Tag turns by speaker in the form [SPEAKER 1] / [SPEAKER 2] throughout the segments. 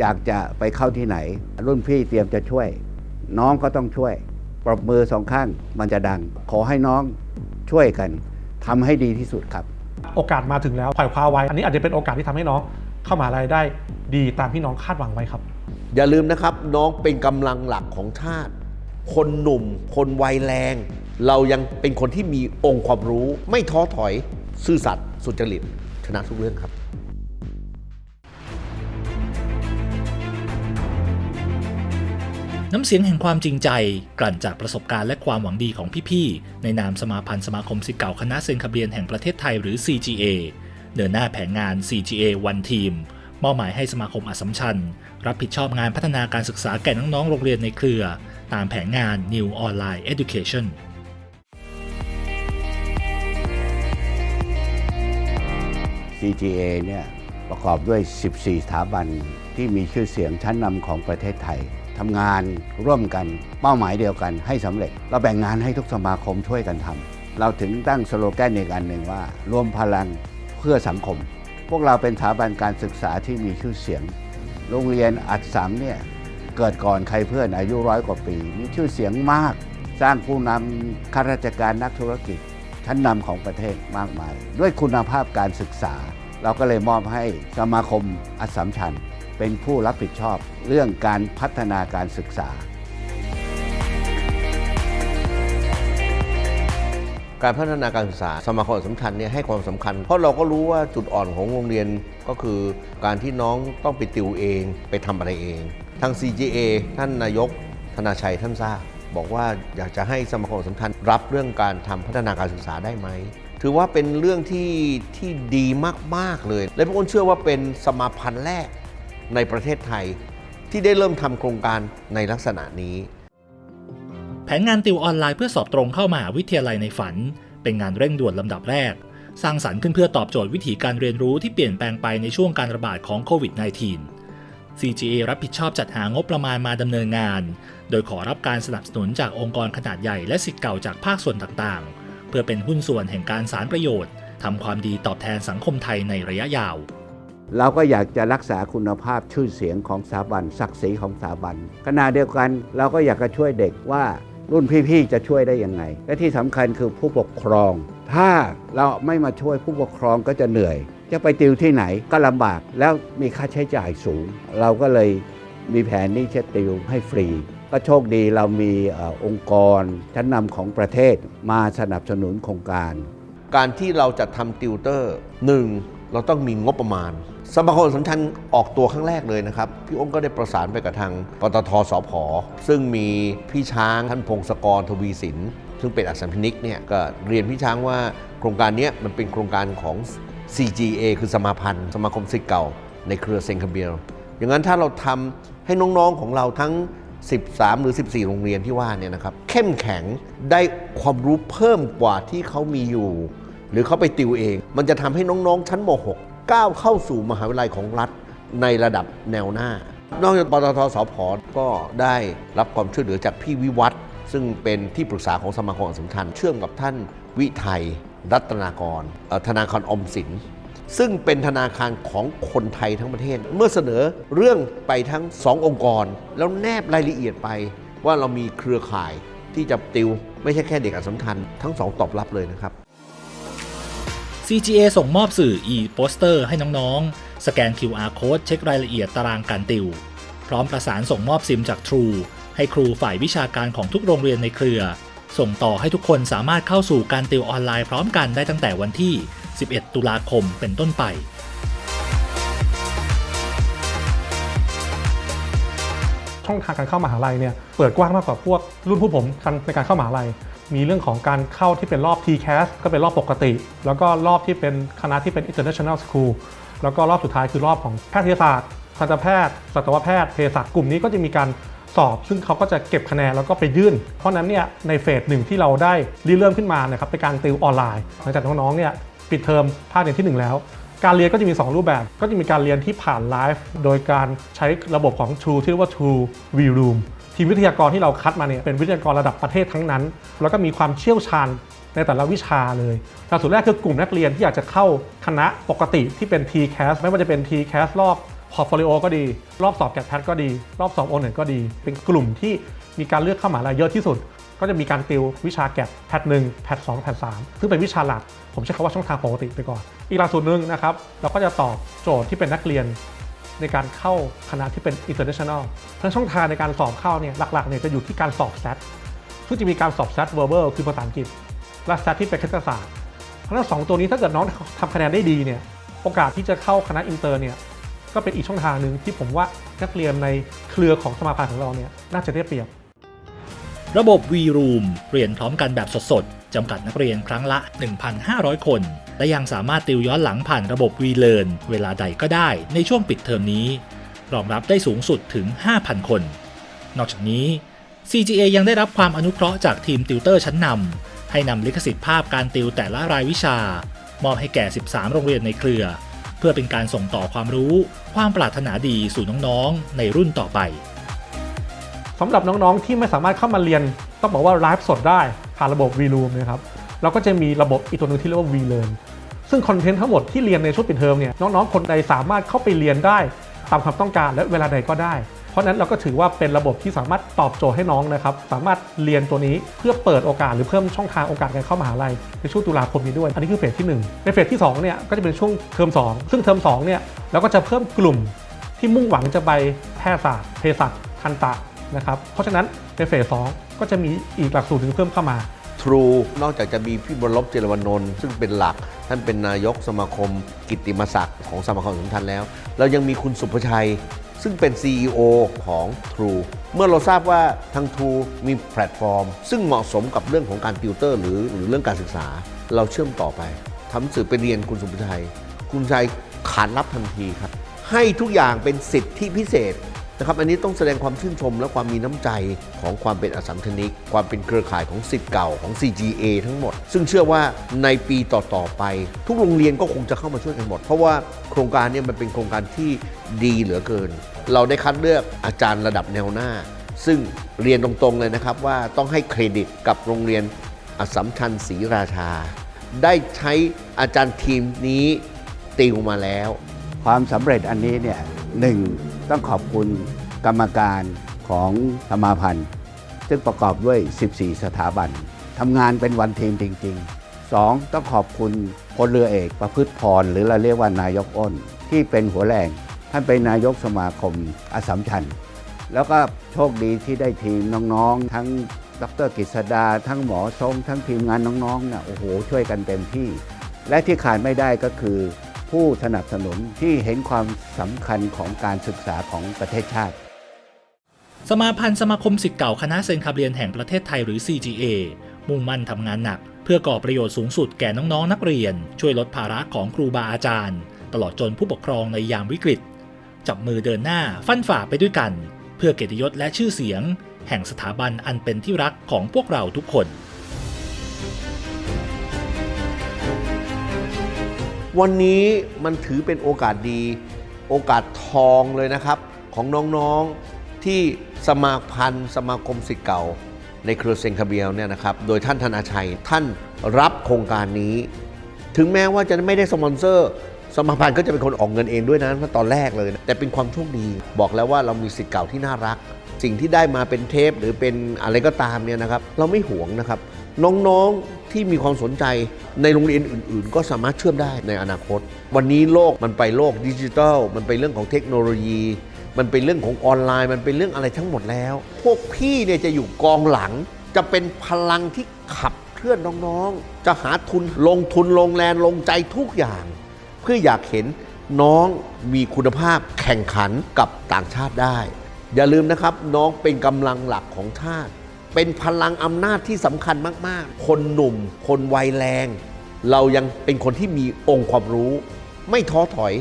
[SPEAKER 1] อยากจะไปเข้าที่ไหน รุ่นพี่เตรียมจะช่วย น้องก็ต้องช่วย ปรบมือสองข้างมันจะดัง ขอให้น้องช่วยกันทำให้ดีที่สุดครับ
[SPEAKER 2] โอกาสมาถึงแล้วไขว่คว้าไว้ อันนี้อาจจะเป็นโอกาสที่ทำให้น้องเข้ามหาลัยได้ดีตามที่น้องคาดหวังไว้ครับ
[SPEAKER 3] อย่าลืมนะครับน้องเป็นกำลังหลักของชาติ คนหนุ่ม คนวัยแรง เรายังเป็นคนที่มีองค์ความรู้ ไม่ท้อถอย ซื่อสัตย์สุจริต ชนะทุกเรื่องครับ
[SPEAKER 4] น้ำเสียงแห่งความจริงใจ กลั่นจากประสบการณ์และความหวังดีของพี่ๆ ในนามสมาพันธ์สมาคมศิษย์เก่าคณะเซนคาเบียนแห่งประเทศไทยหรือ CGA เดินหน้าแผนงาน CGA One Team มอบหมายให้สมาคมอัสสัมชัญ รับผิดชอบงานพัฒนาการศึกษาแก่น้องๆ โรงเรียนในเครือ ตามแผนงาน New Online Education
[SPEAKER 1] CGA เนี่ยประกอบด้วย 14 สถาบันที่มีชื่อเสียงชั้นนำของประเทศไทย ทำงานร่วมกันเป้าหมายเดียวกันให้สำเร็จ เราแบ่งงานให้ทุกสมาคมช่วยกันทำเราถึงตั้งสโลแกนอีกอันหนึ่งว่า รวมพลังเพื่อสังคม พวกเราเป็นสถาบันการศึกษาที่มีชื่อเสียง โรงเรียนอัดสามเนี่ยเกิดก่อนใครเพื่อนอายุร้อยกว่าปี มีชื่อเสียงมาก สร้างผู้นำข้าราชการนักธุรกิจ ชั้นนำของประเทศมากมาย ด้วยคุณภาพการศึกษา เราก็เลยมอบให้สมาคมอัสสัมชัญ เป็นผู้รับผิดชอบเรื่องการพัฒนาการศึกษา
[SPEAKER 3] การพัฒนาการศึกษาสมาคมสสัมชัญเนี่ยให้ความสำคัญ เพราะเราก็รู้ว่าจุดอ่อนของโรงเรียนก็คือการที่น้องต้องไปติวเองไปทำอะไรเอง ทาง CGA ท่านนายกธนาชัยท่านทราบบอกว่าอยากจะให้สมาคมอัสสัมชัญรับเรื่องการทำพัฒนาการศึกษาได้ไหมถือว่าเป็นเรื่องที่ที่ดีมาก ๆ เลย และพวกคนเชื่อว่าเป็นสมาพันธ์แรก ในประเทศไทย ที่ได้เริ่มทำโครงการในลักษณะนี้
[SPEAKER 4] แผนงานติวออนไลน์เพื่อสอบตรงเข้ามหาวิทยาลัยในฝัน เป็นงานเร่งด่วนลำดับแรก สร้างสรรค์ขึ้นเพื่อตอบโจทย์วิธีการเรียนรู้ที่เปลี่ยนแปลงไปในช่วงการระบาดของโควิด -19 CGA รับผิดชอบจัดหางบประมาณมาดำเนินงาน โดยขอรับการสนับสนุนจากองค์กรขนาดใหญ่และสิทธิ์เก่าจากภาคส่วนต่างๆ เพื่อเป็นหุ้นส่วนแห่งการสารประโยชน์ทำความดีตอบแทนสังคมไทยในระยะยาว
[SPEAKER 1] เราก็อยากจะรักษาคุณภาพชื่อเสียงของสถาบันศักดิ์ศรีของสถาบันขณะเดียวกันเราก็อยากจะช่วยเด็กว่ารุ่นพี่ๆจะช่วยได้ยังไง และที่สำคัญคือผู้ปกครอง ถ้าเราไม่มาช่วยผู้ปกครองก็จะเหนื่อย จะไปติวที่ไหนก็ลำบากแล้วมีค่าใช้จ่ายสูง เราก็เลยมีแผนนี้จะติวให้ฟรี ก็โชคดีเรามีออองค์กรชั้นนำของประเทศมาสนับสนุนโครงการ
[SPEAKER 3] การที่เราจะทำติวเตอร์หนึ่งเราต้องมีงบประมาณ สมาคมสัมชันออกตัวครั้งแรกเลยนะครับ พี่อ้งก็ได้ประสานไปกับทางปตทสพซึ่งมีพี่ช้างท่านพงศกรทวีสิน ซึ่งเป็นอักษรพินิกเนี่ยก็เรียนพี่ช้างว่าโครงการนี้มันเป็นโครงการของ CGA คือสมาพันธ์ สมาคมศิษย์เก่า ในเครือเซนคาเบียลอย่างนั้นถ้าเราทำให้น้องๆของเราทั้ง 13 หรือ 14 โรงเรียนที่ว่าเนี่ยนะครับเข้มแข็งได้ความรู้เพิ่มกว่าที่เขามีอยู่ หรือเขาไปติวเอง มันจะทำให้น้องๆ ชั้นม .6 ก้าวเข้าสู่มหาวิทยาลัยของรัฐในระดับแนวหน้า นอกจากปตทสพก็ได้รับความช่วยเหลือจากพี่วิวัฒน์ซึ่งเป็นที่ปรึกษาของสมาคมสสัมชัญเชื่อมกับท่านวิไทยรัตนากร ธนาคารอมสิน ซึ่งเป็นธนาคารของคนไทยทั้งประเทศ เมื่อเสนอเรื่องไปทั้งสององค์กร แล้วแนบรายละเอียดไป ว่าเรามีเครือข่ายที่จะติว ไม่ใช่แค่เด็กอัสสัมชัญ ทั้งสองตอบรับเลยนะครับ
[SPEAKER 4] CGA ส่งมอบสื่อ e-poster ให้น้องๆ สแกน QR code เช็ครายละเอียดตารางการติว พร้อมประสานส่งมอบซิมจาก True ให้ครูฝ่ายวิชาการของทุกโรงเรียนในเครือ ส่งต่อให้ทุกคนสามารถเข้าสู่การติวออนไลน์พร้อมกันได้ตั้งแต่วันที่ 11 ตุลาคมเป็นต้นไป
[SPEAKER 2] ช่องทางการเข้ามหาลัยเนี่ยเปิดกว้างมากกว่าพวกรุ่นผู้ผมในการเข้ามหาลัย มีเรื่องของการเข้าที่เป็นรอบ TCAS ก็เป็นรอบปกติ แล้วก็รอบที่เป็นคณะที่เป็น International School แล้วก็รอบสุดท้ายคือรอบของแพทยศาสตร์ทันตแพทย์สัตวแพทย์เภสัชกลุ่มนี้ก็จะมีการสอบ ซึ่งเขาก็จะเก็บคะแนนแล้วก็ไปยื่น เพราะนั้นเนี่ยในเฟสหนึ่งที่เราได้ริเริ่มขึ้นมานะครับเป็นการติวออนไลน์หลังจากน้องๆเนี่ยปิดเทอมภาคเรียนที่หนึ่งแล้ว การเรียนก็จะมี 2 รูปแบบ ก็จะมีการเรียนที่ผ่านไลฟ์โดยการใช้ระบบของ True ที่เรียกว่า True V Room ทีมวิทยากรที่เราคัดมาเนี่ยเป็นวิทยากรระดับประเทศทั้งนั้น แล้วก็มีความเชี่ยวชาญในแต่ละวิชาเลยหลักสูตรแรกคือกลุ่มนักเรียนที่อยากจะเข้าคณะปกติที่เป็น TCAS ไม่ว่าจะเป็น TCAS รอบพอร์ตโฟลิโอก็ดี รอบสอบแกดแพทก็ดี รอบสอบโอเน็ตก็ดี เป็นกลุ่มที่มีการเลือกเข้ามหาลัยเยอะที่สุด ก็จะมีการติววิชาแกดแพทหนึ่งแพทสองแพทสามซึ่งเป็นวิชาหลัก ผมใช้คำว่าช่องทางปกติไปก่อน อีกหลักสูตรหนึ่งนะครับ เราก็จะตอบโจทย์ที่เป็นนักเรียนในการเข้าคณะที่เป็น international ทั้งช่องทางในการสอบเข้าเนี่ยหลักๆเนี่ยจะอยู่ที่การสอบ SAT ซึ่งจะมีการสอบ SAT verbal คือภาษาอังกฤษ และ SAT ที่เป็นคณิตศาสตร์ เพราะฉะนั้นสองตัวนี้ถ้าเกิดน้องทำคะแนนได้ดีเนี่ย โอกาสที่จะเข้าคณะอินเตอร์เนี่ย ก็เป็นอีกช่องทางหนึ่งที่ผมว่านักเรียนในเครือของสมาพันธ์ของเราเนี่ยน่าจะได้เปรียบ
[SPEAKER 4] ระบบ V-Room เรียนพร้อมกันแบบสดๆ จำกัดนักเรียนครั้งละ 1,500 คน และยังสามารถติวย้อนหลังผ่านระบบ V-Learn เวลาใดก็ได้ในช่วงปิดเทอมนี้ รองรับได้สูงสุดถึง 5,000 คน นอกจากนี้ CGA ยังได้รับความอนุเคราะห์จากทีมติวเตอร์ชั้นนำให้นำลิขสิทธิ์ภาพการติวแต่ละรายวิชา มอบให้แก่ 13 โรงเรียนในเครือ เพื่อเป็นการส่งต่อความรู้ ความปรารถนาดีสู่น้องๆ ในรุ่นต่อไป
[SPEAKER 2] สำหรับน้องๆที่ไม่สามารถเข้ามาเรียน ต้องบอกว่าไลฟ์สดได้ผ่านระบบ VRoom นะครับเราก็จะมีระบบอีกตัวหนึงที่เรียกว่า VLearn ซึ่งคอนเทนต์ทั้งหมดที่เรียนในช่วงปิดเทอมเนี่ยน้องๆคนใดสามารถเข้าไปเรียนได้ตามความต้องการและเวลาใดก็ได้ เพราะฉะนั้นเราก็ถือว่าเป็นระบบที่สามารถตอบโจทย์ให้น้องนะครับ สามารถเรียนตัวนี้เพื่อเปิดโอกาสหรือเพิ่มช่องทางโอกาสการเข้ามหาลัยในช่วงตุลาคมนี้ด้วย อันนี้คือเฟสที่ 1 ในเฟสที่2เนี่ยก็จะเป็นช่วงเทอม2 ซึ่งเทอม2เนี่ยเราก็จะเพิ่มกลุ่มที่มุ่งหวังจะไปแพทยศาสตร์เภสัชทันตะ นะครับ เพราะฉะนั้นในเฟส2ก็จะมีอีกหลักสูตรหนึ่งเพิ่มเข้ามา
[SPEAKER 3] True นอกจากจะมีพี่บรลบเจรวนนท์ซึ่งเป็นหลัก ท่านเป็นนายกสมาคม กิตติมศักดิ์ของสมาคมสำคัญแล้ว เรายังมีคุณสุภชัย ซึ่งเป็น CEO ของ True เมื่อเราทราบว่าทาง True มีแพลตฟอร์ม ซึ่งเหมาะสมกับเรื่องของการติวเตอร์หรือหรือเรื่องการศึกษา เราเชื่อมต่อไปทำสื่อไปเรียนคุณสุภชัย คุณชัยขานรับทันทีครับ ให้ทุกอย่างเป็นสิทธิพิเศษ นะครับอันนี้ต้องแสดงความชื่นชมและความมีน้ำใจของความเป็นอสัมทนิก ความเป็นเครือข่ายของสิทธิ์เก่าของ CGA ทั้งหมด ซึ่งเชื่อว่าในปีต่อ ๆ ไป ทุกโรงเรียนก็คงจะเข้ามาช่วยกันหมด เพราะว่าโครงการนี้มันเป็นโครงการที่ดีเหลือเกิน เราได้คัดเลือกอาจารย์ระดับแนวหน้า ซึ่งเรียนตรงๆเลยนะครับว่าต้องให้เครดิตกับโรงเรียนอสสัมชัญศรีราชา ได้ใช้อาจารย์ทีมนี้ติวมาแล้ว
[SPEAKER 1] ความสำเร็จอันนี้เนี่ยหนึ่ง ต้องขอบคุณกรรมการของสมาพันธ์ ซึ่งประกอบด้วย 14 สถาบันทำงานเป็นวันทีมจริง ๆ 2. ต้องขอบคุณพลเรือเอกประพฤติพร หรือเราเรียกว่านายกอ้น ที่เป็นหัวแรงท่านเป็นนายกสมาคมอสสัมชัญแล้วก็โชคดีที่ได้ทีมน้องๆ ทั้งดรกฤษดา ทั้งหมอทรง ทั้งทีมงานน้องๆเนี่ยโอ้โห ช่วยกันเต็มที่ และที่ขาดไม่ได้ก็คือ ผู้สนับสนุนที่เห็นความสำคัญของการศึกษาของประเทศชาติ
[SPEAKER 4] สมาพันธ์สมาคมสิทธิ์เก่าคณะเซนคาเบียนแห่งประเทศไทยหรือ CGA มุ่งมั่นทำงานหนัก เพื่อก่อประโยชน์สูงสุดแก่น้องๆนักเรียน ช่วยลดภาระของครูบาอาจารย์ ตลอดจนผู้ปกครองในยามวิกฤต จับมือเดินหน้าฟันฝ่าไปด้วยกัน เพื่อเกียรติยศและชื่อเสียง แห่งสถาบันอันเป็นที่รักของพวกเราทุกคน
[SPEAKER 3] วันนี้มันถือเป็นโอกาสดี โอกาสทองเลยนะครับ ของน้องๆที่สมาพันธ์ สมาคมสิทธิ์เก่า ในเครือเซนคาเบียลเนี่ยนะครับโดยท่านธนาชัยท่านรับโครงการนี้ ถึงแม้ว่าจะไม่ได้สปอนเซอร์สมาพันธ์ก็จะเป็นคนออกเงินเองด้วยนะตอนแรกเลยนะแต่เป็นความโชคดี บอกแล้วว่าเรามีสิทธิ์เก่าที่น่ารัก สิ่งที่ได้มาเป็นเทปหรือเป็นอะไรก็ตามเนี่ยนะครับ เราไม่หวงนะครับ น้องๆที่มีความสนใจในโรงเรียนอื่น ๆ ก็สามารถเชื่อมได้ในอนาคต วันนี้โลกมันไปโลกดิจิทัล มันไปเรื่องของเทคโนโลยี มันเป็นเรื่องของออนไลน์ มันเป็นเรื่องอะไรทั้งหมดแล้ว พวกพี่เนี่ยจะอยู่กองหลัง จะเป็นพลังที่ขับเคลื่อนน้องๆ จะหาทุนลงทุนลงแรงลงใจทุกอย่าง เพื่ออยากเห็นน้องมีคุณภาพแข่งขันกับต่างชาติได้ อย่าลืมนะครับน้องเป็นกำลังหลักของชาติ เป็นพลังอำนาจที่สำคัญมากๆ คนหนุ่ม คนวัยแรง เรายังเป็นคนที่มีองค์ความรู้ ไม่ท้อถอย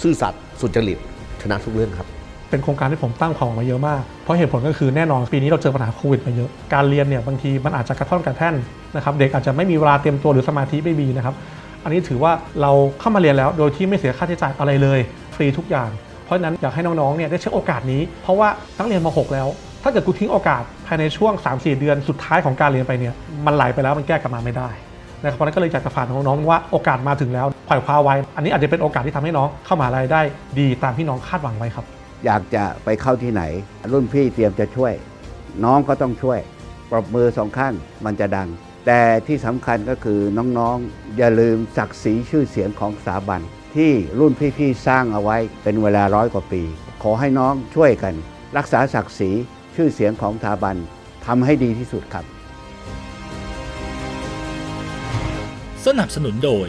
[SPEAKER 3] ซื่อสัตย์สุจริตชนะทุกเรื่องครับ
[SPEAKER 2] เป็นโครงการที่ผมตั้งความหวังมาเยอะมาก เพราะเหตุผลก็คือแน่นอนปีนี้เราเจอปัญหาโควิดมาเยอะ การเรียนเนี่ยบางทีมันอาจจะกระท่อนกระแท่นนะครับเด็กอาจจะไม่มีเวลาเตรียมตัวหรือสมาธิไม่มีนะครับอันนี้ถือว่าเราเข้ามาเรียนแล้วโดยที่ไม่เสียค่าใช้จ่ายอะไรเลย ฟรีทุกอย่าง เพราะนั้นอยากให้น้องๆเนี่ยได้ใช้โอกาสนี้ เพราะว่านักเรียนม .6 แล้ว ถ้าเกิดกูทิ้งโอกาสภายในช่วง 3-4 เดือนสุดท้ายของการเรียนไปเนี่ยมันไหลไปแล้วมันแก้กลับมาไม่ได้นะครับเพราะนั้นก็เลยอยากจะฝากน้องๆว่าโอกาสมาถึงแล้วปล่อยคว้าไว้ อันนี้อาจจะเป็นโอกาสที่ทำให้น้องเข้ามหาลัยได้ดีตามที่น้องคาดหวังไว้ครับ
[SPEAKER 1] อยากจะไปเข้าที่ไหน รุ่นพี่เตรียมจะช่วย น้องก็ต้องช่วย ปรบมือสองข้างมันจะดัง แต่ที่สำคัญก็คือน้องๆ อย่าลืมศักดิ์ศรีชื่อเสียงของสถาบัน ที่รุ่นพี่ๆสร้างเอาไว้เป็นเวลาร้อยกว่าปี ขอให้น้องช่วยกัน รักษาศักดิ์ศรีชื่อเสียงของสถาบันทำให้ดีที่สุดครับ
[SPEAKER 4] สนับสนุนโดย